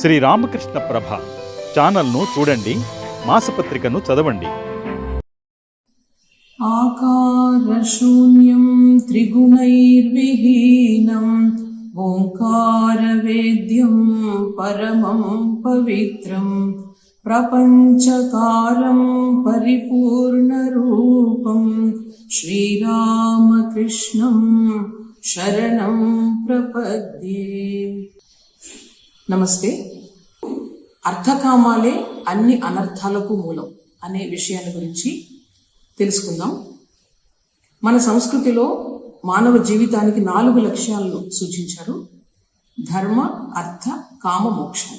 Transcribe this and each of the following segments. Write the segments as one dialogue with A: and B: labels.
A: శ్రీ రామకృష్ణ ప్రభ ఛానల్ను చూడండి మాసపత్రికను చదవండి.
B: ఆకారశూన్యం త్రిగుణైర్విహీనం ఓంకారవేద్యం పరమం పవిత్రం ప్రపంచకారం పరిపూర్ణరూపం శ్రీరామకృష్ణం శరణం ప్రపద్యే. నమస్తే. అర్థకామాలే అన్ని అనర్థాలకు మూలం అనే విషయాన్ని గురించి తెలుసుకుందాం. మన సంస్కృతిలో మానవ జీవితానికి నాలుగు లక్ష్యాలను సూచించారు. ధర్మ అర్థ కామ మోక్షం.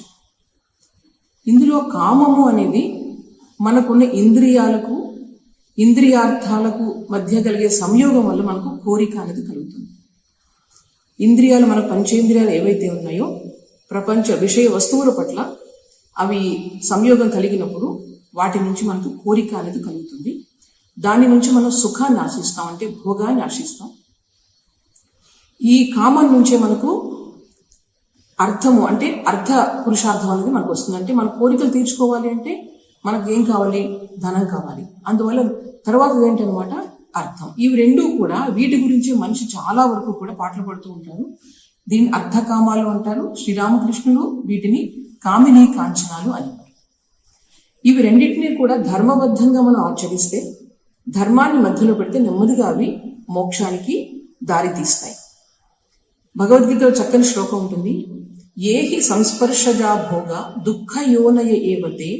B: ఇందులో కామము అనేది మనకున్న ఇంద్రియాలకు ఇంద్రియార్థాలకు మధ్య కలిగే సంయోగం వల్ల మనకు కోరిక అనేది కలుగుతుంది. ఇంద్రియాలు మన పంచేంద్రియాలు ఏవైతే ఉన్నాయో ప్రపంచ విషయ వస్తువుల పట్ల అవి సంయోగం కలిగినప్పుడు వాటి నుంచి మనకు కోరిక అనేది కలుగుతుంది. దాని నుంచి మనం సుఖాన్ని ఆశిస్తాం. అంటే భోగాన్ని ఆశిస్తాం. ఈ కామం నుంచే మనకు అర్థము అంటే అర్థ పురుషార్థం అనేది మనకు వస్తుంది. అంటే మన కోరికలు తీర్చుకోవాలి అంటే మనకు ఏం కావాలి? ధనం కావాలి. అందువల్ల తర్వాత ఏంటనమాట? అర్థం. ఇవి రెండూ కూడా వీటి గురించి మనిషి చాలా వరకు కూడా పాటలు పడుతూ ఉంటారు. దీన్ని అర్థకామాలు అంటారు. శ్రీరామకృష్ణులు వీటిని కామిని కాంచనాలు అని. ఇవి రెండింటినీ కూడా ధర్మబద్ధంగా మనం ఆచరిస్తే ధర్మాన్ని మధ్యలో పెడితే నెమ్మదిగా అవి మోక్షానికి దారి తీస్తాయి భగవద్గీతలో చక్కని శ్లోకం ఉంటుంది. ఏహి సంస్పర్శజా భోగ దుఃఖ యోనయ ఏవతే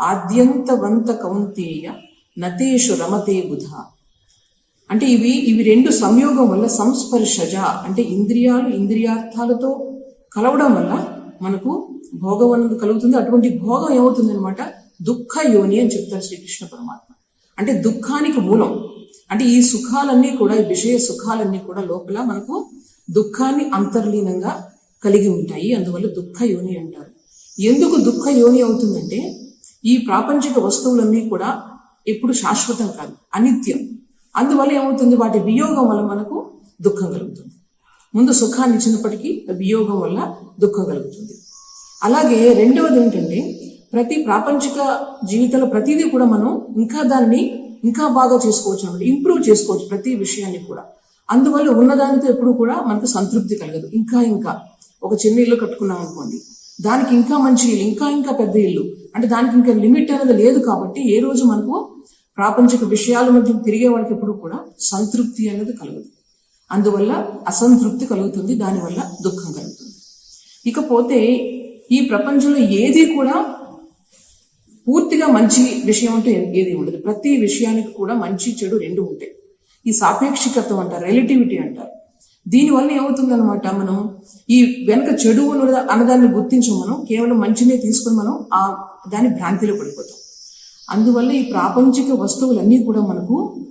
B: ఆద్యంతవంత కౌంతేయ నతేషు రమతే బుధ. అంటే ఇవి ఇవి రెండు సంయోగం వల్ల సంస్పర్శజ అంటే ఇంద్రియాలు ఇంద్రియార్థాలతో కలవడం వల్ల మనకు భోగం అనేది కలుగుతుంది. అటువంటి భోగం ఏమవుతుంది అనమాట దుఃఖ యోని అని చెప్తారు శ్రీకృష్ణ పరమాత్మ. అంటే దుఃఖానికి మూలం. అంటే ఈ సుఖాలన్నీ కూడా ఈ విషయ సుఖాలన్నీ కూడా లోపల మనకు దుఃఖాన్ని అంతర్లీనంగా కలిగి ఉంటాయి. అందువల్ల దుఃఖ యోని అంటారు. ఎందుకు దుఃఖ యోని అవుతుందంటే ఈ ప్రాపంచిక వస్తువులన్నీ కూడా ఎప్పుడు శాశ్వతం కాదు అనిత్యం. అందువల్ల ఏమవుతుంది? వాటి వియోగం వల్ల మనకు దుఃఖం కలుగుతుంది. ముందు సుఖాన్ని ఇచ్చినప్పటికీ వియోగం వల్ల దుఃఖం కలుగుతుంది. అలాగే రెండవది ఏంటంటే ప్రతి ప్రాపంచిక జీవితంలో ప్రతిదీ కూడా మనం ఇంకా దాన్ని ఇంకా బాగా చేసుకోవచ్చు అనమాట ఇంప్రూవ్ చేసుకోవచ్చు ప్రతి విషయాన్ని కూడా. అందువల్ల ఉన్నదానితో ఎప్పుడు కూడా మనకు సంతృప్తి కలగదు. ఇంకా ఇంకా. ఒక చిన్న ఇల్లు కట్టుకున్నాం అనుకోండి. దానికి ఇంకా మంచి ఇల్లు ఇంకా ఇంకా పెద్ద ఇల్లు. అంటే దానికి ఇంకా లిమిట్ అనేది లేదు కాబట్టి ఏ రోజు మనకు ప్రాపంచిక విషయాల మధ్య తిరిగే వాళ్ళకి ఎప్పుడు కూడా సంతృప్తి అనేది కలగదు. అందువల్ల అసంతృప్తి కలుగుతుంది దానివల్ల దుఃఖం కలుగుతుంది. ఇకపోతే ఈ ప్రపంచంలో ఏది కూడా పూర్తిగా మంచి విషయం అంటే ఏది ఉండదు. ప్రతి విషయానికి కూడా మంచి చెడు రెండు ఉంటాయి. ఈ సాపేక్షికత్వం అంటారు రిలేటివిటీ అంటారు. దీనివల్ల ఏమవుతుందన్నమాట మనం? ఈ వెనక చెడు అన్నదాన్ని గుర్తించం మనం కేవలం మంచినే తీసుకుని మనం ఆ దాని భ్రాంతిలో పడిపోతాం. అందువల్ల ఈ ప్రాపంచిక వస్తువులన్నీ కూడా మనకు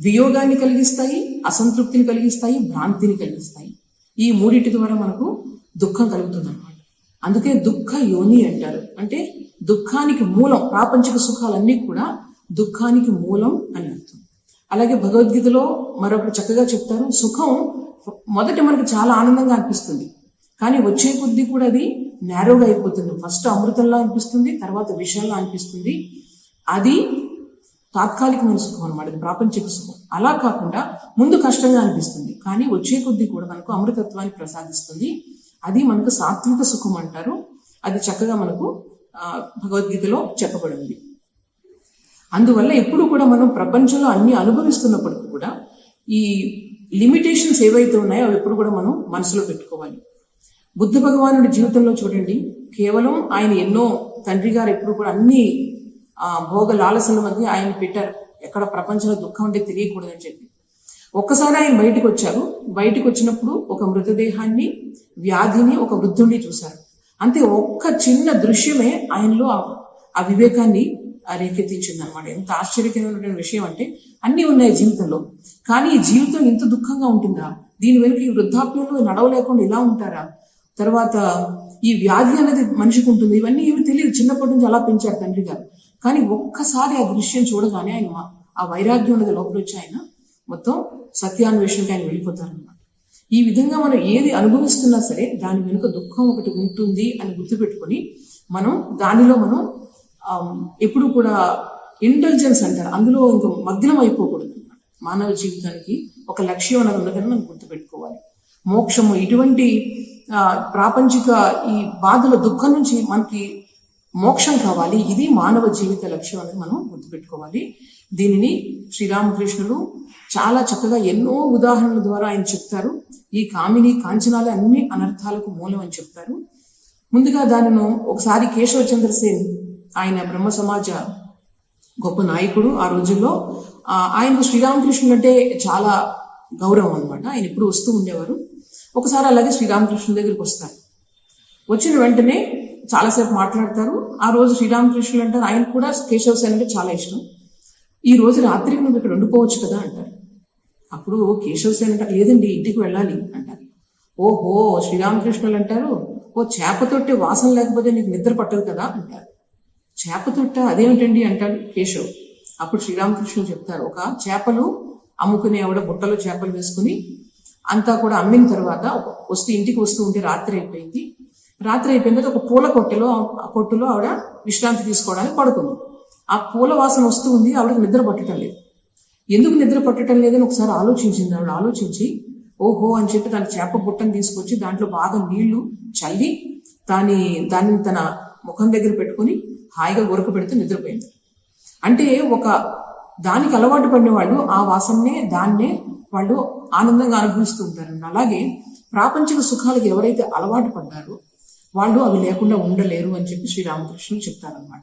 B: వియోగాన్ని కలిగిస్తాయి అసంతృప్తిని కలిగిస్తాయి భ్రాంతిని కలిగిస్తాయి. ఈ మూడింటి ద్వారా మనకు దుఃఖం కలుగుతుంది అనమాట అందుకే దుఃఖ యోని అంటారు. అంటే దుఃఖానికి మూలం ప్రాపంచిక సుఖాలన్నీ కూడా దుఃఖానికి మూలం అని అర్థం. అలాగే భగవద్గీతలో మరొకటి చక్కగా చెప్తారు సుఖం మొదట మనకు చాలా ఆనందంగా అనిపిస్తుంది. కానీ వచ్చే కొద్దీ కూడా అది నేరోగా అయిపోతుంది. ఫస్ట్ అమృతంలా అనిపిస్తుంది తర్వాత విషయంలా అనిపిస్తుంది. అది తాత్కాలికమైన సుఖం అనమాట ఇది ప్రాపంచిక సుఖం. అలా కాకుండా ముందు కష్టంగా అనిపిస్తుంది. కానీ వచ్చే కొద్దీ కూడా మనకు అమృతత్వాన్ని ప్రసాదిస్తుంది. అది మనకు సాత్విక సుఖం అంటారు. అది చక్కగా మనకు భగవద్గీతలో చెప్పబడింది. అందువల్ల ఎప్పుడు కూడా మనం ప్రపంచంలో అన్ని అనుభవిస్తున్నప్పటికీ కూడా ఈ లిమిటేషన్స్ ఏవైతే ఉన్నాయో అవి ఎప్పుడు కూడా మనం మనసులో పెట్టుకోవాలి. బుద్ధ భగవానుడి జీవితంలో చూడండి. కేవలం ఆయన ఎన్నో తండ్రి గారు ఎప్పుడు కూడా అన్ని భోగ లాలసల మధ్య ఆయన పెట్టారు. ఎక్కడ ప్రపంచంలో దుఃఖం అంటే తెలియకూడదని చెప్పి. ఒక్కసారి ఆయన బయటకు వచ్చారు బయటకు వచ్చినప్పుడు ఒక మృతదేహాన్ని వ్యాధిని ఒక వృద్ధుణ్ణి చూశారు. అంతే ఒక్క చిన్న దృశ్యమే ఆయనలో ఆ- వివేకాన్ని రేకెత్తించింది అనమాట ఎంత ఆశ్చర్యకరమైన విషయం అంటే అన్నీ ఉన్నాయి జీవితంలో. కానీ ఈ జీవితం ఇంత దుఃఖంగా ఉంటుందా? దీని వెనుక ఈ వృద్ధాప్యంలో నడవలేకుండా ఇలా ఉంటారా? తర్వాత ఈ వ్యాధి అనేది మనిషికి ఉంటుంది. ఇవన్నీ ఏమి తెలియదు. చిన్నప్పటి నుంచి అలా పెంచారు తండ్రి గారు. కానీ ఒక్కసారి ఆ దృశ్యం చూడగానే ఆయన ఆ వైరాగ్యం అనేది లోపల వచ్చి ఆయన మొత్తం సత్యాన్వేషణకి ఆయన వెళ్ళిపోతారనమాట ఈ విధంగా మనం ఏది అనుభవిస్తున్నా సరే దాని వెనుక దుఃఖం ఒకటి ఉంటుంది అని గుర్తుపెట్టుకొని మనం దానిలో మనం ఎప్పుడు కూడా ఇంటెలిజెన్స్ అంటారు. అందులో ఇంకా మగ్నం అయిపోకూడదు. మానవ జీవితానికి ఒక లక్ష్యం అనేది ఉన్నదని మనం గుర్తుపెట్టుకోవాలి. మోక్షము ఇటువంటి ప్రాపంచిక ఈ బాధల దుఃఖం నుంచి మనకి మోక్షం కావాలి. ఇది మానవ జీవిత లక్ష్యం అనేది మనం గుర్తుపెట్టుకోవాలి. దీనిని శ్రీరామకృష్ణులు చాలా చక్కగా ఎన్నో ఉదాహరణల ద్వారా ఆయన చెప్తారు. ఈ కామిని కాంచనాలు అన్ని అనర్థాలకు మూలం అని చెప్తారు. ముందుగా దానిను ఒకసారి కేశవచంద్ర సేన్ ఆయన బ్రహ్మ సమాజ గొప్ప నాయకుడు ఆ రోజుల్లో. ఆయనకు శ్రీరామకృష్ణుడు అంటే చాలా గౌరవం అన్నమాట. ఆయన ఎప్పుడు వస్తూ ఉండేవారు. ఒకసారి అలాగే శ్రీరామకృష్ణుడి దగ్గరికి వస్తారు. వచ్చిన వెంటనే చాలాసేపు మాట్లాడతారు. ఆ రోజు శ్రీరామకృష్ణులు అంటారు ఆయన కూడా కేశవ సేన అంటే చాలా ఇష్టం. ఈ రోజు రాత్రి నువ్వు ఇక్కడ ఉండిపోవచ్చు కదా అంటారు. అప్పుడు కేశవ సేన అంటారు లేదండి ఇంటికి వెళ్ళాలి అంటారు. ఓహో శ్రీరామకృష్ణులు అంటారు ఓ చేపతొట్టి వాసన లేకపోతే నీకు నిద్ర పట్టదు కదా అంటారు. చేప తొట్ట అదేమిటండి అంటాడు కేశవ్. అప్పుడు శ్రీరామకృష్ణులు చెప్తారు ఒక చేపలు అమ్ముకునే ఆవిడ బుట్టలో చేపలు వేసుకుని అంతా కూడా అమ్మిన తర్వాత వస్తూ ఇంటికి వస్తూ ఉంటే రాత్రి అయిపోయింది. రాత్రి అయిపోయిన తర్వాత ఒక పూల కొట్టెలో ఆ కొట్టులో ఆవిడ విశ్రాంతి తీసుకోవడానికి పడుకుంది. ఆ పూల వాసన వస్తూ ఉంది ఆవిడకి నిద్ర పట్టడం లేదు. ఎందుకు నిద్ర పట్టడం లేదని ఒకసారి ఆలోచించింది ఆవిడ. ఆలోచించి ఓహో అని చెప్పి తన చేప బుట్టను తీసుకొచ్చి దాంట్లో బాగా నీళ్ళు చల్లి దాని దాన్ని తన ముఖం దగ్గర పెట్టుకుని హాయిగా ఉరక పెడితే నిద్రపోయింది. అంటే ఒక దానికి అలవాటు పడిన వాళ్ళు ఆ వాసననే దాన్నే వాళ్ళు ఆనందంగా అనుభవిస్తూ ఉంటారు అలాగే ప్రాపంచిక సుఖాలకు ఎవరైతే అలవాటు పడ్డారో వాళ్ళు అవి లేకుండా ఉండలేరు అని చెప్పి శ్రీరామకృష్ణులు చెప్తారన్నమాట.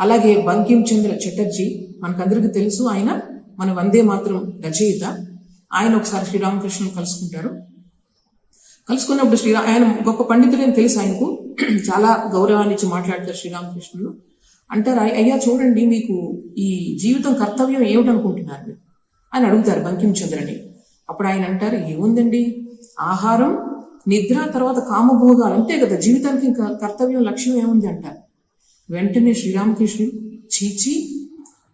B: అలాగే బంకిం చంద్ర చటర్జీ మనకందరికీ తెలుసు ఆయన మన వందే మాత్రం రచయిత. ఆయన ఒకసారి శ్రీరామకృష్ణుని కలుసుకుంటారు. కలుసుకున్నప్పుడు శ్రీరా ఆయన గొప్ప పండితుడని తెలుసు ఆయనకు. చాలా గౌరవాన్ని ఇచ్చి మాట్లాడతారు శ్రీరామకృష్ణులు అంటారు అయ్యా చూడండి మీకు ఈ జీవితం కర్తవ్యం ఏమిటనుకుంటున్నారు మీరు? అని అడుగుతారు బంకిం చంద్రని అప్పుడు ఆయన అంటారు ఏముందండి? ఆహారం నిద్ర తర్వాత కామభోగాలు అంతే కదా? జీవితానికి ఇంకా కర్తవ్యం లక్ష్యం ఏముంది అంటారు వెంటనే శ్రీరామకృష్ణుడు చీచి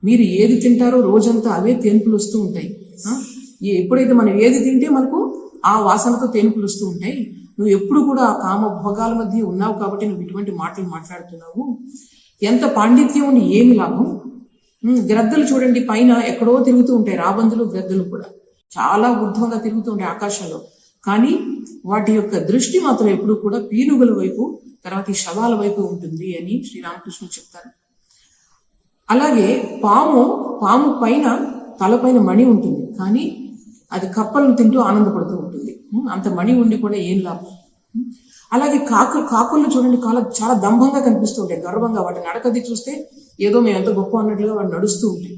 B: మీరు ఏది తింటారో రోజంతా అవే తేన్పులు వస్తూ ఉంటాయి. ఎప్పుడైతే మనం ఏది తింటే మనకు ఆ వాసనతో తేన్పులు వస్తూ ఉంటాయి. నువ్వు ఎప్పుడు కూడా ఆ కామ భోగాల మధ్య ఉన్నావు కాబట్టి నువ్వు ఇటువంటి మాటలు మాట్లాడుతున్నావు. ఎంత పాండిత్యం ఏమి లాభం? గ్రద్దలు చూడండి పైన ఎక్కడో తిరుగుతూ ఉంటాయి రాబందులు గ్రద్దలు కూడా. చాలా ఊర్ధ్వంగా తిరుగుతూ ఉంటాయి ఆకాశంలో. కానీ వాటి యొక్క దృష్టి మాత్రం ఎప్పుడు కూడా పీనుగుల వైపు తర్వాత ఈ శవాల వైపు ఉంటుంది అని శ్రీరామకృష్ణుడు చెప్తారు. అలాగే పాము పాము పైన తలపైన మణి ఉంటుంది. కానీ అది కప్పలను తింటూ ఆనందపడుతూ ఉంటుంది. అంత మణి ఉండి కూడా ఏం లాభం? అలాగే కాకు కాకులను చూడండి కాలం చాలా దంభంగా కనిపిస్తూ ఉంటాయి. గర్వంగా వాటి నడకది చూస్తే ఏదో మేము ఎంత గొప్ప అన్నట్లుగా వాడు నడుస్తూ ఉంటాయి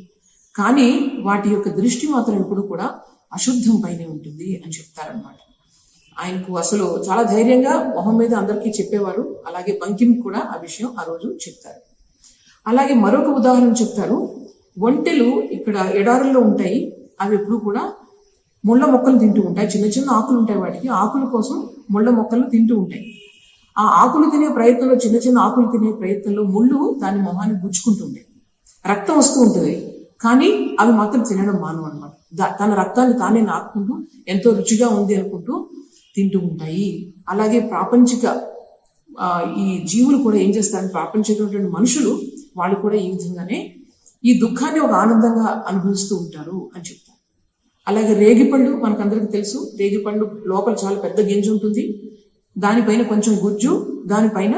B: కానీ వాటి యొక్క దృష్టి మాత్రం ఎప్పుడు కూడా అశుద్ధం పైనే ఉంటుంది అని చెప్తారనమాట ఆయనకు అసలు చాలా ధైర్యంగా మొహం మీద అందరికీ చెప్పేవారు. అలాగే బంకిం కూడా ఆ విషయం ఆ రోజు చెప్తారు. అలాగే మరొక ఉదాహరణ చెప్తారు. ఒంటెలు ఇక్కడ ఎడారుల్లో ఉంటాయి. అవి ఎప్పుడు కూడా ముళ్ళ మొక్కలు తింటూ ఉంటాయి. చిన్న చిన్న ఆకులు ఉంటాయి వాటికి. ఆకుల కోసం ముళ్ళ మొక్కలు తింటూ ఉంటాయి. ఆ ఆకులు తినే ప్రయత్నంలో చిన్న చిన్న ఆకులు తినే ప్రయత్నంలో ముళ్ళు దాని మొహాన్ని గుచ్చుకుంటుండే రక్తం వస్తూ ఉంటుంది. కానీ అవి మాత్రం తినడం మానవు అనమాట తన రక్తాన్ని తానే నాకుంటూ ఎంతో రుచిగా ఉంది అనుకుంటూ తింటూ ఉంటాయి. అలాగే ప్రాపంచిక ఈ జీవులు కూడా ఏం చేస్తారు ప్రాపంచికమైనటువంటి మనుషులు వాళ్ళు కూడా ఈ విధంగానే ఈ దుఃఖాన్ని ఒక ఆనందంగా అనుభవిస్తూ ఉంటారు అని చెప్తారు. అలాగే రేగిపళ్ళు మనకందరికీ తెలుసు. రేగిపండు లోపల చాలా పెద్ద గింజ ఉంటుంది. దానిపైన కొంచెం గుజ్జు దానిపైన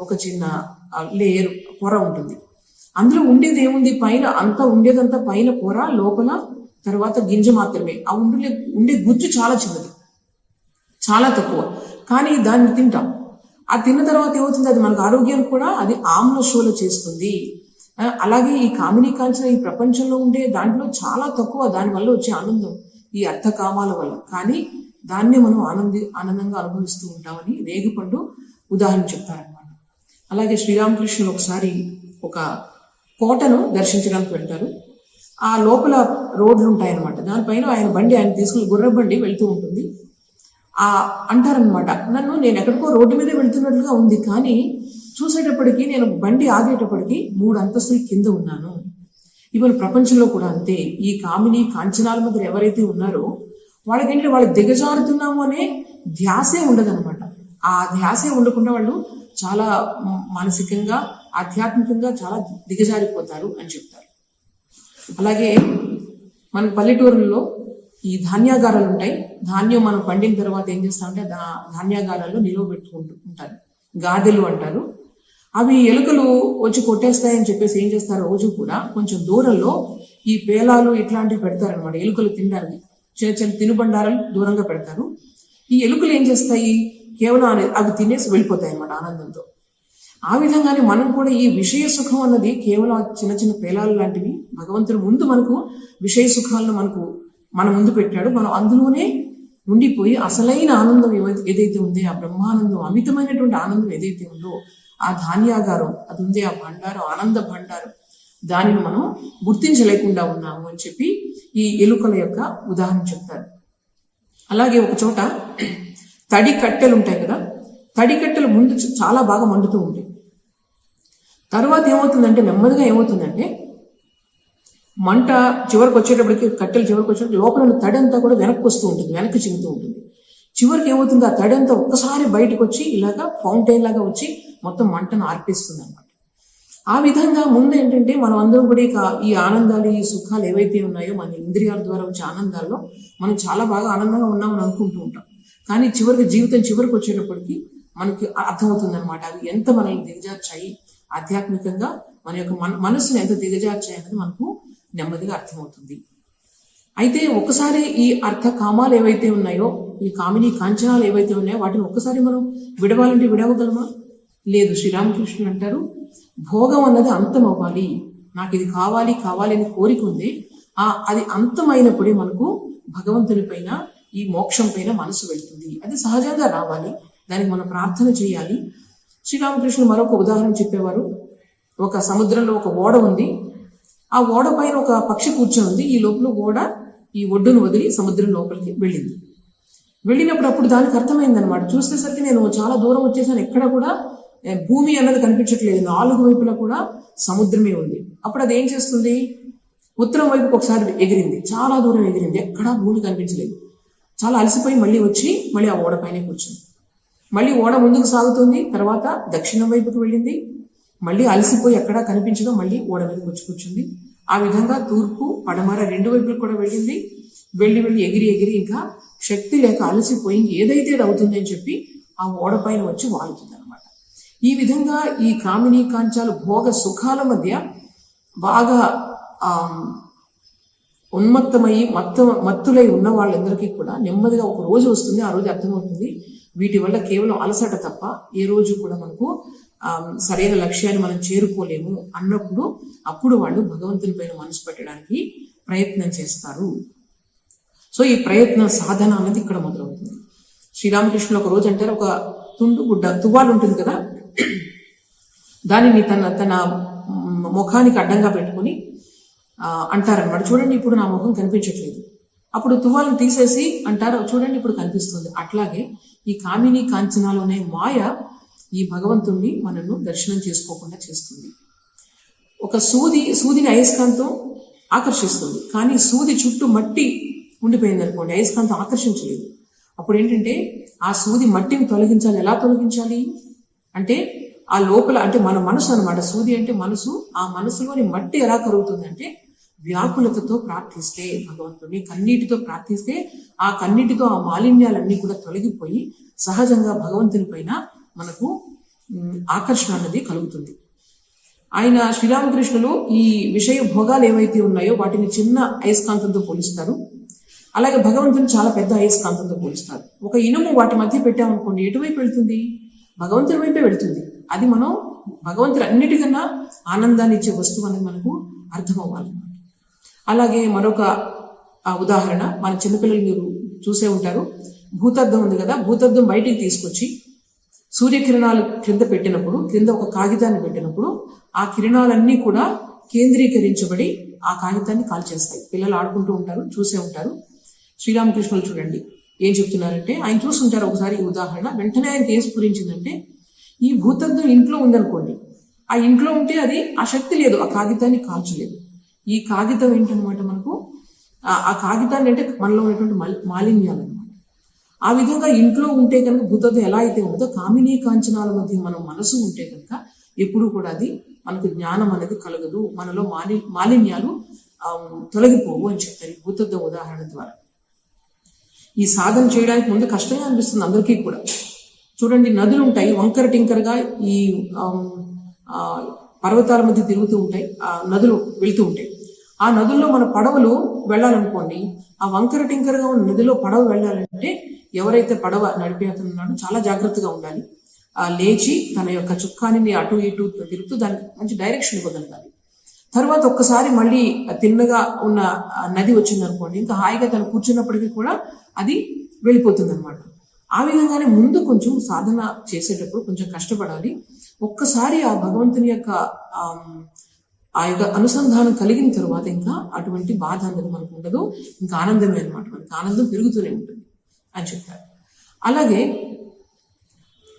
B: ఒక చిన్న లేయర్ పొర ఉంటుంది. అందులో ఉండేది ఏముంది? పైన అంతా ఉండేదంతా పైన పొర లోపల తర్వాత గింజ మాత్రమే. ఆ ఉండే ఉండే గుజ్జు చాలా చిన్నది. చాలా తక్కువ. కానీ దాన్ని తింటాం. ఆ తిన్న తర్వాత ఏమవుతుంది? అది మనకు ఆరోగ్యం కూడా అది ఆమ్ల షోలో చేస్తుంది. అలాగే ఈ కామినీ కాంచిన ఈ ప్రపంచంలో ఉండే దాంట్లో చాలా తక్కువ. దాని వల్ల వచ్చే ఆనందం ఈ అర్థకామాల వల్ల. కానీ దాన్నే మనం ఆనంది ఆనందంగా అనుభవిస్తూ ఉంటామని రేగిపండు ఉదాహరణ చెప్తారనమాట అలాగే శ్రీరామకృష్ణుడు ఒకసారి ఒక కోటను దర్శించడానికి వెళ్తారు. ఆ లోపల రోడ్లు ఉంటాయన్నమాట. దానిపైన ఆయన బండి ఆయన తీసుకుని గుర్ర బండి వెళ్తూ ఉంటుంది. ఆ అంటారనమాట నన్ను నేను ఎక్కడికో రోడ్డు మీద వెళ్తున్నట్లుగా ఉంది. కానీ చూసేటప్పటికి నేను బండి ఆగేటప్పటికి మూడు అంతస్తులు కింద ఉన్నాను. ఇవాళ ప్రపంచంలో కూడా అంతే. ఈ కామిని కాంచనాల మధ్య ఎవరైతే ఉన్నారో వాళ్ళకేంటి వాళ్ళు దిగజారుతున్నాము అనే ధ్యాసే ఉండదనమాట ఆ ధ్యాసే ఉండకుండా వాళ్ళు చాలా మానసికంగా ఆధ్యాత్మికంగా చాలా దిగజారిపోతారు అని చెప్తారు. అలాగే మన పల్లెటూరుల్లో ఈ ధాన్యాగారాలు ఉంటాయి. ధాన్యం మనం పండిన తర్వాత ఏం చేస్తామంటే దా ధాన్యాగారాల్లో నిలువ పెట్టుకుంటూ ఉంటారు. గాదెలు అంటారు. అవి ఎలుకలు వచ్చి కొట్టేస్తాయని చెప్పేసి ఏం చేస్తారు? రోజు కూడా కొంచెం దూరంలో ఈ పేలాలు ఇట్లాంటివి పెడతారనమాట ఎలుకలు తినడానికి. చిన్న చిన్న తినుబండారాలు దూరంగా పెడతారు. ఈ ఎలుకలు ఏం చేస్తాయి? కేవలం అవి తినేసి వెళ్ళిపోతాయి అన్నమాట ఆనందంతో. ఆ విధంగానే మనం కూడా ఈ విషయ సుఖం అన్నది కేవలం చిన్న చిన్న పేలాలు లాంటివి భగవంతుడు ముందు మనకు విషయ సుఖాలను మనకు మన ముందు పెట్టాడు. మనం అందులోనే ఉండిపోయి అసలైన ఆనందం ఏదైతే ఉందో ఆ బ్రహ్మానందం అమితమైనటువంటి ఆనందం ఏదైతే ఉందో ఆ ధాన్యాగారం అది ఉంది ఆ భండారం ఆనంద భండారం. దానిని మనం గుర్తించలేకుండా ఉన్నాము అని చెప్పి ఈ ఎలుకల యొక్క ఉదాహరణ చెప్తారు. అలాగే ఒక చోట తడి కట్టెలు ఉంటాయి కదా తడి కట్టెలు ముందు చాలా బాగా మండుతూ ఉంటాయి. తర్వాత ఏమవుతుందంటే నెమ్మదిగా ఏమవుతుందంటే మంట చివరికి వచ్చేటప్పటికి కట్టెలు చివరికి వచ్చేటప్పుడు లోపల ఉన్న తడి అంతా కూడా వెనక్కి వస్తూ ఉంటుంది వెనక్కి చిగుతూ ఉంటుంది. చివరికి ఏమవుతుంది? ఆ తడి అంతా ఒక్కసారి బయటకు వచ్చి ఇలాగా ఫౌంటైన్ లాగా వచ్చి మొత్తం మంటను ఆర్పిస్తుంది అనమాట ఆ విధంగా ముందు ఏంటంటే మనం అందరం కూడా ఇక ఈ ఆనందాలు ఈ సుఖాలు ఏవైతే ఉన్నాయో మన ఇంద్రియాల ద్వారా వచ్చే ఆనందాల్లో మనం చాలా బాగా ఆనందంగా ఉన్నామని అనుకుంటూ ఉంటాం. కానీ చివరికి జీవితం చివరికి వచ్చేటప్పటికి మనకి అర్థమవుతుంది అనమాట అవి ఎంత మనల్ని దిగజార్చాయి? ఆధ్యాత్మికంగా మన యొక్క మన మనసుని ఎంత దిగజార్చాయి అనేది మనకు నెమ్మదిగా అర్థమవుతుంది. అయితే ఒకసారి ఈ అర్థ కామాలు ఏవైతే ఉన్నాయో ఈ కామిని కాంచనాలు ఏవైతే ఉన్నాయో వాటిని ఒక్కసారి మనం విడవాలంటే విడవగలమా? లేదు శ్రీరామకృష్ణుడు అంటారు భోగం అన్నది అంతం అవ్వాలి నాకు ఇది కావాలి కావాలి అని కోరిక ఉంది ఆ అది అంతమైనప్పుడే మనకు భగవంతుని పైన ఈ మోక్షం పైన మనసు వెళ్తుంది. అది సహజంగా రావాలి. దానికి మనం ప్రార్థన చేయాలి. శ్రీరామకృష్ణుడు మరొక ఉదాహరణ చెప్పేవారు. ఒక సముద్రంలో ఒక ఓడ ఉంది. ఆ ఓడ పైన ఒక పక్షి కూర్చొని ఉంది ఈ లోపల ఓడ ఈ ఒడ్డును వదిలి సముద్రం లోపలికి వెళ్ళింది. వెళ్ళినప్పుడు అప్పుడు దానికి అర్థమైంది అనమాట చూసేసరికి నేను చాలా దూరం వచ్చేసాను. ఎక్కడ కూడా భూమి అన్నది కనిపించట్లేదు. నాలుగు వైపులా కూడా సముద్రమే ఉంది. అప్పుడు అది ఏం చేస్తుంది? ఉత్తరం వైపుకి ఒకసారి ఎగిరింది. చాలా దూరం ఎగిరింది. ఎక్కడా భూమి కనిపించలేదు. చాలా అలసిపోయి మళ్ళీ వచ్చి మళ్ళీ ఆ ఓడ పైన కూర్చుంది. మళ్ళీ ఓడ ముందుకు సాగుతుంది. తర్వాత దక్షిణం వైపుకి వెళ్ళింది. మళ్ళీ అలసిపోయి ఎక్కడా కనిపించడం మళ్ళీ ఓడ మీద వచ్చి కూర్చుంది. ఆ విధంగా తూర్పు పడమర రెండు వైపులు కూడా వెళ్ళింది. వెళ్ళి వెళ్ళి ఎగిరి ఎగిరి ఇంకా శక్తి లేక అలసిపోయి ఏదైతే అవుతుందని చెప్పి ఆ ఓడ పైన వచ్చి వాలుతుంది అనమాట ఈ విధంగా ఈ కామిని కాంచాలు భోగ సుఖాల మధ్య బాగా ఆ, ఉన్మత్తమై మత్త మత్తులై ఉన్న వాళ్ళందరికీ కూడా నెమ్మదిగా ఒక రోజు వస్తుంది ఆ రోజు అర్థమవుతుంది. వీటి వల్ల కేవలం అలసట తప్ప ఏ రోజు కూడా మనకు సరైన లక్ష్యాన్ని మనం చేరుకోలేము అన్నప్పుడు అప్పుడు వాళ్ళు భగవంతుని పైన మనసు పెట్టడానికి ప్రయత్నం చేస్తారు. సో ఈ ప్రయత్న సాధన అనేది ఇక్కడ మొదలవుతుంది. శ్రీరామకృష్ణులు ఒక రోజు అంటారు ఒక తుండు గుడ్డ తువ్వాలు ఉంటుంది కదా దానిని తన తన ముఖానికి అడ్డంగా పెట్టుకుని అంటారనమాట అంటారన్నమాట. చూడండి ఇప్పుడు నా ముఖం కనిపించట్లేదు. అప్పుడు తువ్వాలను తీసేసి అంటారు చూడండి ఇప్పుడు కనిపిస్తుంది. అట్లాగే ఈ కామిని కాంచనాలోనే మాయ ఈ భగవంతుణ్ణి మనను దర్శనం చేసుకోకుండా చేస్తుంది. ఒక సూది సూదిని అయస్కాంతం ఆకర్షిస్తుంది. కానీ సూది చుట్టూ మట్టి ఉండిపోయింది అనుకోండి అయస్కాంతం ఆకర్షించలేదు. అప్పుడు ఏంటంటే ఆ సూది మట్టిని తొలగించాలి. ఎలా తొలగించాలి? అంటే ఆ లోపల అంటే మన మనసు అనమాట సూది అంటే మనసు. ఆ మనసులోని మట్టి ఎలా కరుగుతుందంటే వ్యాకులతతో ప్రార్థిస్తే భగవంతుడిని కన్నీటితో ప్రార్థిస్తే ఆ కన్నీటితో ఆ మాలిన్యాలన్నీ కూడా తొలగిపోయి సహజంగా భగవంతుని పైన మనకు ఆకర్షణ అనేది కలుగుతుంది. ఆయన శ్రీరామకృష్ణులు ఈ విషయ భోగాలు ఏవైతే ఉన్నాయో వాటిని చిన్న అయస్కాంతంతో పోలిస్తారు. అలాగే భగవంతుని చాలా పెద్ద అయస్కాంతంతో పోలిస్తారు. ఒక ఇనుము వాటి మధ్య పెట్టామనుకోండి ఎటువైపు వెళ్తుంది? భగవంతుని వైపే వెళుతుంది. అది మనం భగవంతుని అన్నిటికన్నా ఆనందాన్ని ఇచ్చే వస్తువు అనేది మనకు అర్థం అవ్వాలి అలాగే మరొక ఉదాహరణ మన చిన్నపిల్లలు మీరు చూసే ఉంటారు. భూతద్దం ఉంది కదా భూతద్దం బయటికి తీసుకొచ్చి సూర్యకిరణాలు క్రింద పెట్టినప్పుడు క్రింద ఒక కాగితాన్ని పెట్టినప్పుడు ఆ కిరణాలన్నీ కూడా కేంద్రీకరించబడి ఆ కాగితాన్ని కాల్చేస్తాయి పిల్లలు ఆడుకుంటూ ఉంటారు చూసే ఉంటారు. శ్రీరామకృష్ణులు చూడండి ఏం చెప్తున్నారంటే ఆయన చూస్తుంటారు ఒకసారి ఈ ఉదాహరణ. వెంటనే ఆయనకి ఏం స్ఫురించిందంటే ఈ భూతత్వం ఇంట్లో ఉందనుకోండి. ఆ ఇంట్లో ఉంటే అది ఆ శక్తి లేదు ఆ కాగితాన్ని కాల్చలేదు. ఈ కాగితం ఏంటనమాట మనకు? ఆ- కాగితాన్ని అంటే మనలో ఉన్నటువంటి మాలిన్యాలు ఆ విధంగా ఇంట్లో ఉంటే కనుక బుద్ధత ఎలా అయితే ఉందో కామినీ కాంచనాల మధ్య మనం మనసు ఉంటే కనుక ఎప్పుడు కూడా అది మనకు జ్ఞానం అనేది కలగదు. మనలో మాలి మాలిన్యాలు తొలగిపోవు అని చెప్తారు ఈ ఉదాహరణ ద్వారా. ఈ సాధన చేయడానికి ముందు కష్టంగా అనిపిస్తుంది అందరికీ కూడా. చూడండి నదులు ఉంటాయి వంకర టింకరగా ఈ ఆ, పర్వతాల మధ్య తిరుగుతూ ఉంటాయి ఆ నదులు వెళుతూ ఉంటాయి. ఆ నదుల్లో మన పడవలు వెళ్ళాలనుకోండి ఆ వంకర టింకరగా ఉన్న నదిలో పడవ వెళ్ళాలంటే ఎవరైతే పడవ నడిపే అతను ఉన్నాడో చాలా జాగ్రత్తగా ఉండాలి. ఆ లేచి తన యొక్క చుక్కాని అటు ఇటు తిరుగుతూ దానికి మంచి డైరెక్షన్ ఇవ్వగలగాలి. తర్వాత ఒక్కసారి మళ్ళీ తిన్నగా ఉన్న నది వచ్చింది అనుకోండి ఇంకా హాయిగా తను కూర్చున్నప్పటికీ కూడా అది వెళ్ళిపోతుంది అనమాట ఆ విధంగానే ముందు కొంచెం సాధన చేసేటప్పుడు కొంచెం కష్టపడాలి. ఒక్కసారి ఆ భగవంతుని యొక్క ఆ యొక్క అనుసంధానం కలిగిన తర్వాత ఇంకా అటువంటి బాధ అనేది మనకు ఉండదు. ఇంకా ఆనందమే అనమాట మనకి ఆనందం పెరుగుతూనే ఉంటుంది. అని చెప్తారు. అలాగే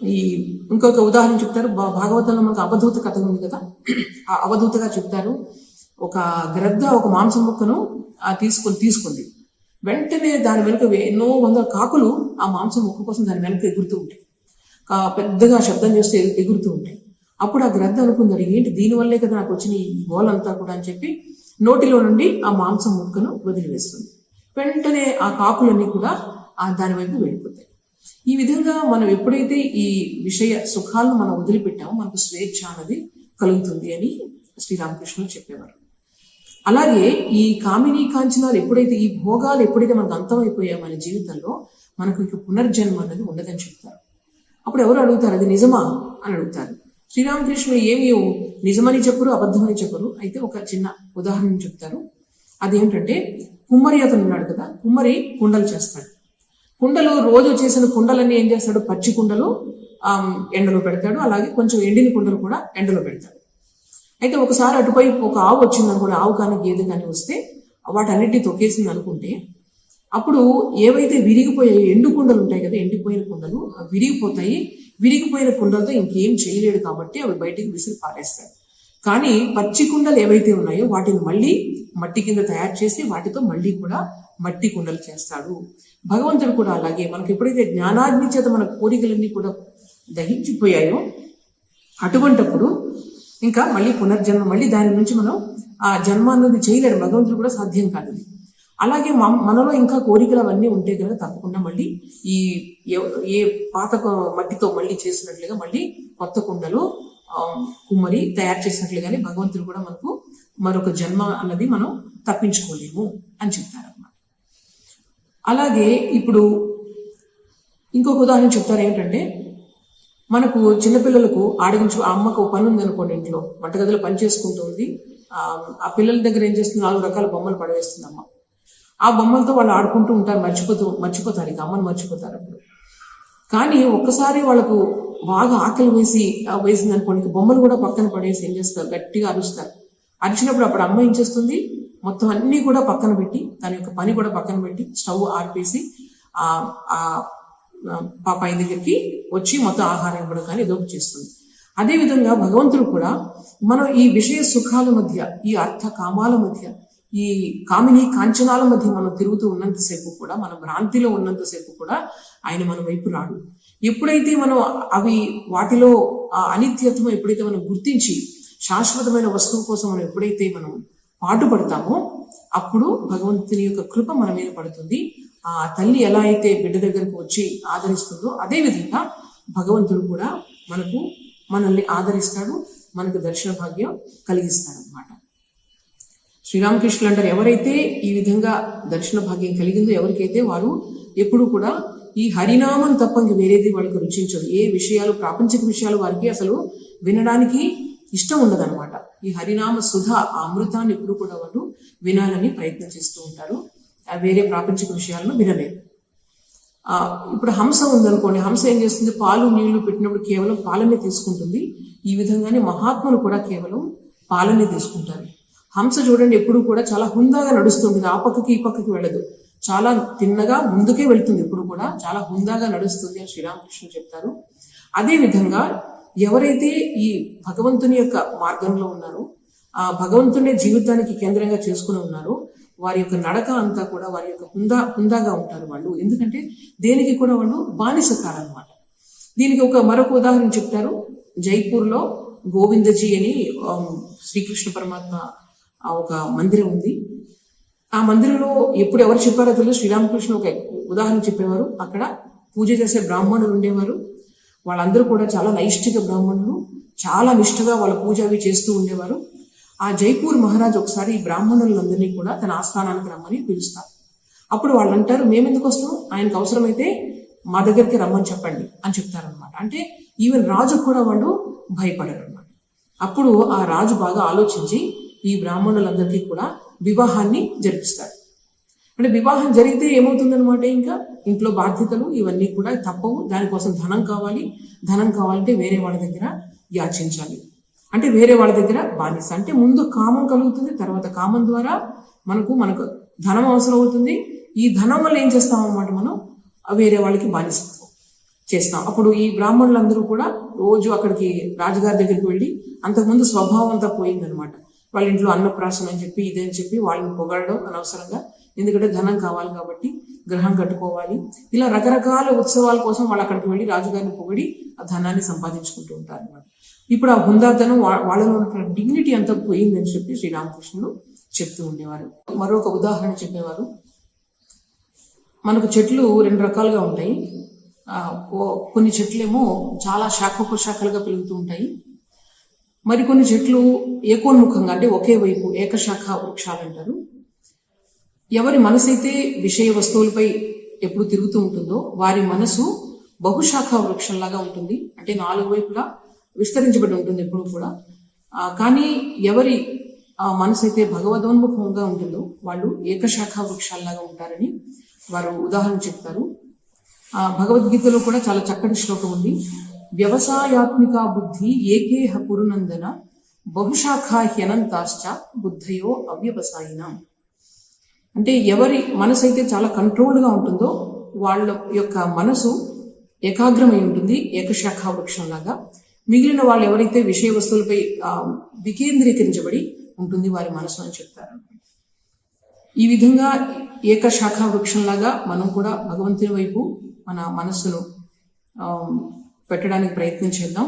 B: ఈ ఇంకొక ఉదాహరణ చెప్తారు. భా- భాగవతంలో మనకు అవధూత కథ ఉంది కదా. ఆ అవధూతగా చెప్తారు. ఒక గ్రద్ద ఒక మాంసం ముక్కను తీసుకొని తీసుకుంది. వెంటనే దాని వెనుక ఎన్నో వందల కాకులు ఆ మాంసం ముక్క కోసం దాని వెనుక ఎగురుతూ ఉంటాయి. పెద్దగా శబ్దం చేస్తే ఎగురుతూ ఉంటాయి. అప్పుడు ఆ గ్రద్ద అనుకుంది ఏంటి దీనివల్లే కదా నాకు వచ్చిన ఈ గోలంతా కూడా అని చెప్పి నోటిలో నుండి ఆ మాంసం ముక్కను వదిలివేస్తుంది. వెంటనే ఆ కాకులన్నీ కూడా దాని వైపు వెళ్ళిపోతాయి. ఈ విధంగా మనం ఎప్పుడైతే ఈ విషయ సుఖాలను మనం వదిలిపెట్టామో మనకు స్వేచ్ఛ అన్నది కలుగుతుంది అని శ్రీరామకృష్ణుడు చెప్పేవారు. అలాగే ఈ కామిని కాంచనాలు ఎప్పుడైతే ఈ భోగాలు ఎప్పుడైతే మనకు అంతమైపోయాయో మన జీవితంలో మనకు ఇక పునర్జన్మ అనేది ఉండదని చెప్తారు. అప్పుడు ఎవరు అడుగుతారు? అది నిజమా? అని అడుగుతారు. శ్రీరామకృష్ణుడు ఏమి నిజమని చెప్పరు అబద్ధమని చెప్పరు. అయితే ఒక చిన్న ఉదాహరణ చెప్తారు. అదేంటంటే కుమ్మరి అతను ఉన్నాడు కదా కుమ్మరి కుండలు చేస్తాడు. కుండలు రోజు చేసిన కుండలన్నీ ఏం చేస్తాడు? పచ్చి కుండలు ఎండలో పెడతాడు. అలాగే కొంచెం ఎండిన కుండలు కూడా ఎండలో పెడతాడు. అయితే ఒకసారి అటుపై ఒక ఆవు వచ్చింది అనుకోండి. ఆవు కానీ గేదె కానీ వస్తే వాటన్నిటిని తొక్కేసింది అనుకుంటే అప్పుడు ఏవైతే విరిగిపోయాయి ఎండు కుండలు ఉంటాయి కదా ఎండిపోయిన కుండలు విరిగిపోతాయి. విరిగిపోయిన కుండలతో ఇంకేం చేయలేడు కాబట్టి అవి బయటికి విసిరి పారేస్తాడు. కానీ పచ్చి కుండలు ఏవైతే ఉన్నాయో వాటిని మళ్ళీ మట్టి కింద తయారు చేసి వాటితో మళ్ళీ కూడా మట్టి కుండలు చేస్తాడు. భగవంతుడు కూడా అలాగే మనకు ఎప్పుడైతే జ్ఞానాగ్ని చేత మన కోరికలన్నీ కూడా దహించిపోయాయో అటువంటప్పుడు ఇంకా మళ్ళీ పునర్జన్మ మళ్ళీ దాని నుంచి మనం ఆ జన్మ అన్నది చేయలేరు. భగవంతుడు కూడా సాధ్యం కాదు అలాగే మనలో ఇంకా కోరికలు అవన్నీ ఉంటే కనుక తప్పకుండా మళ్ళీ ఈ ఏ పాత మట్టితో మళ్ళీ చేసినట్లుగా మళ్ళీ కొత్త కుండలు కుమ్మరి తయారు చేసినట్లుగానే భగవంతుడు కూడా మనకు మరొక జన్మ అన్నది మనం తప్పించుకోలేము అని చెప్తారు. అలాగే ఇప్పుడు ఇంకొక ఉదాహరణ చెప్తారు ఏంటంటే మనకు చిన్నపిల్లలకు ఆడగించు ఆ అమ్మకు పని ఉంది అనుకోండి ఇంట్లో వంటగదిలో పని చేసుకుంటుంది ఆ పిల్లల దగ్గర ఏం చేస్తుంది? నాలుగు రకాల బొమ్మలు పడవేస్తుంది అమ్మ ఆ బొమ్మలతో వాళ్ళు ఆడుకుంటూ ఉంటారు మర్చిపోతూ మర్చిపోతారు ఇక అమ్మని మర్చిపోతారు అప్పుడు. కానీ ఒక్కసారి వాళ్ళకు బాగా ఆకలి వేసి వేసింది అనుకోండి బొమ్మలు కూడా పక్కన పడేసి ఏం చేస్తారు? గట్టిగా అరుస్తారు. అరిచినప్పుడు అప్పుడు అమ్మ ఏం చేస్తుంది? మొత్తం అన్ని కూడా పక్కన పెట్టి తన యొక్క పని కూడా పక్కన పెట్టి స్టవ్ ఆర్పేసి ఆ ఆ పై పాపాయి దగ్గరికి వచ్చి మొత్తం ఆహారం ఇవ్వడం కానీ ఏదో చేస్తుంది. అదేవిధంగా భగవంతుడు కూడా మనం ఈ విషయ సుఖాల మధ్య ఈ అర్థ కామాల మధ్య ఈ కామిని కాంచనాల మధ్య మనం తిరుగుతూ ఉన్నంతసేపు కూడా మన భ్రాంతిలో ఉన్నంతసేపు కూడా ఆయన మన వైపు రాడు. ఎప్పుడైతే మనం అవి వాటిలో ఆ అనిత్యత్వం ఎప్పుడైతే మనం గుర్తించి శాశ్వతమైన వస్తువు కోసం మనం ఎప్పుడైతే మనం పాటుపడతామో అప్పుడు భగవంతుని యొక్క కృప మన మీద పడుతుంది. ఆ తల్లి ఎలా అయితే బిడ్డ దగ్గరకు వచ్చి ఆదరిస్తుందో అదే విధంగా భగవంతుడు కూడా మనకు మనల్ని ఆదరిస్తాడు మనకు దర్శన భాగ్యం కలిగిస్తాడు అనమాట శ్రీరామకృష్ణులు అంటారు ఎవరైతే ఈ విధంగా దర్శన భాగ్యం కలిగిందో ఎవరికైతే వారు ఎప్పుడు కూడా ఈ హరినామం తప్ప ఇంక వేరేది వాళ్ళకి రుచించదు ఏ విషయాలు ప్రాపంచిక విషయాలు వారికి అసలు వినడానికి ఇష్టం ఉండదన్నమాట. ఈ హరినామ సుధ ఆ అమృతాన్ని ఎప్పుడు కూడా వాళ్ళు వినాలని ప్రయత్నం చేస్తూ ఉంటారు. ఆ వేరే ప్రాపంచిక విషయాలను వినలేరు. ఆ, ఇప్పుడు హంస ఉందనుకోండి హంస ఏం చేస్తుంది? పాలు నీళ్ళు పెట్టినప్పుడు కేవలం పాలనే తీసుకుంటుంది. ఈ విధంగానే మహాత్ములు కూడా కేవలం పాలనే తీసుకుంటారు. హంస చూడండి ఎప్పుడు కూడా చాలా హుందాగా నడుస్తుంది. ఆ పక్కకి ఈ పక్కకి వెళ్ళదు. చాలా తిన్నగా ముందుకే వెళ్తుంది. ఎప్పుడు కూడా చాలా హుందాగా నడుస్తుంది అని శ్రీరామకృష్ణుడు చెప్తారు. అదే విధంగా ఎవరైతే ఈ భగవంతుని యొక్క మార్గంలో ఉన్నారో ఆ భగవంతునే జీవితానికి కేంద్రంగా చేసుకుని ఉన్నారో వారి యొక్క నడక అంతా కూడా వారి యొక్క హుందా హుందాగా ఉంటారు వాళ్ళు. ఎందుకంటే దేనికి కూడా వాళ్ళు బానిసకారనమాట. దీనికి ఒక మరొక ఉదాహరణ చెప్తారు. జైపూర్లో గోవిందజీ అని శ్రీకృష్ణ పరమాత్మ ఒక మందిరం ఉంది. ఆ మందిరంలో ఎప్పుడు ఎవరు చెప్పారో తెలియదు. శ్రీరామకృష్ణ ఒక ఉదాహరణ చెప్పేవారు. అక్కడ పూజ చేసే బ్రాహ్మణులు ఉండేవారు. వాళ్ళందరూ కూడా చాలా నైష్ఠిక బ్రాహ్మణులు చాలా నిష్ఠగా వాళ్ళ పూజ అవి చేస్తూ ఉండేవారు. ఆ జైపూర్ మహారాజ్ ఒకసారి ఈ బ్రాహ్మణులందరినీ కూడా తన ఆస్థానానికి రమ్మని పిలుస్తారు. అప్పుడు వాళ్ళు అంటారు మేమెందుకు వస్తాం ఆయనకు అవసరమైతే మా దగ్గరికి రమ్మని చెప్పండి అని చెప్తారనమాట అంటే ఈవెన్ రాజు కూడా వాళ్ళు భయపడరు అనమాట అప్పుడు ఆ రాజు బాగా ఆలోచించి ఈ బ్రాహ్మణులందరికీ కూడా వివాహాన్ని జరిపిస్తారు. అంటే వివాహం జరిగితే ఏమవుతుందన్నమాట ఇంకా? ఇంట్లో బాధ్యతలు ఇవన్నీ కూడా తప్పవు. దానికోసం ధనం కావాలి. ధనం కావాలంటే వేరే వాళ్ళ దగ్గర యాచించాలి. అంటే వేరే వాళ్ళ దగ్గర బానిస. అంటే ముందు కామం కలుగుతుంది తర్వాత కామం ద్వారా మనకు మనకు ధనం అవసరం అవుతుంది. ఈ ధనం వల్ల ఏం చేస్తామన్నమాట మనం? వేరే వాళ్ళకి బానిసత్వం చేస్తాం. అప్పుడు ఈ బ్రాహ్మణులందరూ కూడా రోజు అక్కడికి రాజుగారి దగ్గరికి వెళ్ళి అంతకుముందు స్వభావం అంతా పోయిందనమాట వాళ్ళ ఇంట్లో అన్నప్రాసన అని చెప్పి ఇదే అని చెప్పి వాళ్ళని పొగడడం అనవసరంగా. ఎందుకంటే ధనం కావాలి కాబట్టి గ్రహం కట్టుకోవాలి. ఇలా రకరకాల ఉత్సవాల కోసం వాళ్ళు అక్కడికి వెళ్ళి రాజుగారిని పొగిడి ఆ ధనాన్ని సంపాదించుకుంటూ ఉంటారు అనమాట ఇప్పుడు ఆ హుందాతనం వా- వాళ్ళలో ఉన్న డిగ్నిటీ అంతా పోయిందని చెప్పి శ్రీరామకృష్ణుడు చెప్తూ ఉండేవారు. మరొక ఉదాహరణ చెప్పేవారు. మనకు చెట్లు రెండు రకాలుగా ఉంటాయి. కొన్ని చెట్లేమో చాలా శాఖోపశాఖలుగా పెరుగుతూ ఉంటాయి. మరికొన్ని చెట్లు ఏకోన్ముఖంగా అంటే ఒకే వైపు ఏకశాఖ వృక్షాలు అంటారు ఎవరి మనసైతే అయితే విషయ వస్తువులపై ఎప్పుడు తిరుగుతూ ఉంటుందో వారి మనసు బహుశాఖ వృక్షంలాగా ఉంటుంది. అంటే నాలుగు వైపులా విస్తరించబడి ఉంటుంది ఎప్పుడు కూడా. కానీ ఎవరి ఆ మనసు అయితే భగవదోన్ముఖంగా ఉంటుందో వాళ్ళు ఏకశాఖ వృక్షాల్లాగా ఉంటారని వారు ఉదాహరణ చెప్తారు. భగవద్గీతలో కూడా చాలా చక్కటి శ్లోకం ఉంది. వ్యవసాయాత్మిక బుద్ధి ఏకేహ పురునందన బహుశాఖ హ్యనంతాశ్చ బుద్ధయో అవ్యవసాయినం. అంటే ఎవరి మనసు అయితే చాలా కంట్రోల్డ్గా ఉంటుందో వాళ్ళ యొక్క మనసు ఏకాగ్రమై ఉంటుంది ఏకశాఖ వృక్షంలాగా మిగిలిన వాళ్ళు ఎవరైతే విషయ వస్తువులపై వికేంద్రీకరించబడి ఉంటుంది వారి మనసు అని చెప్తారు. ఈ విధంగా ఏకశాఖ వృక్షంలాగా మనం కూడా భగవంతుని వైపు మన మనస్సును పెట్టడానికి ప్రయత్నం చేద్దాం.